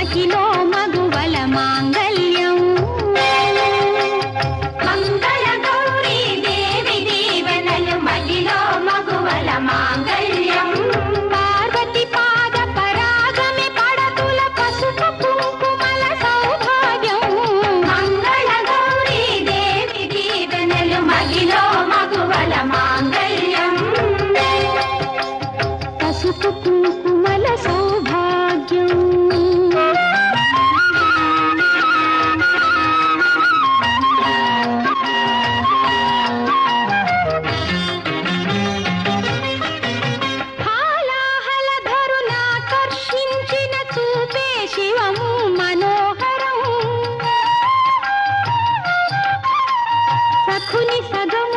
నాటిలో మగువల మాంగళ్యం. మంగళ గౌరీ దేవి దీవెనలు మదిలో మగువల మాంగళ్యం. పార్వతి పాద పరాగమి పడతుల పసుపు కుంకుమల సౌభాగ్యం. మంగళ గౌరీ దేవి దీవెనలు మదిలో మగువల మాంగళ్యం. పసుపు सखुनि सगम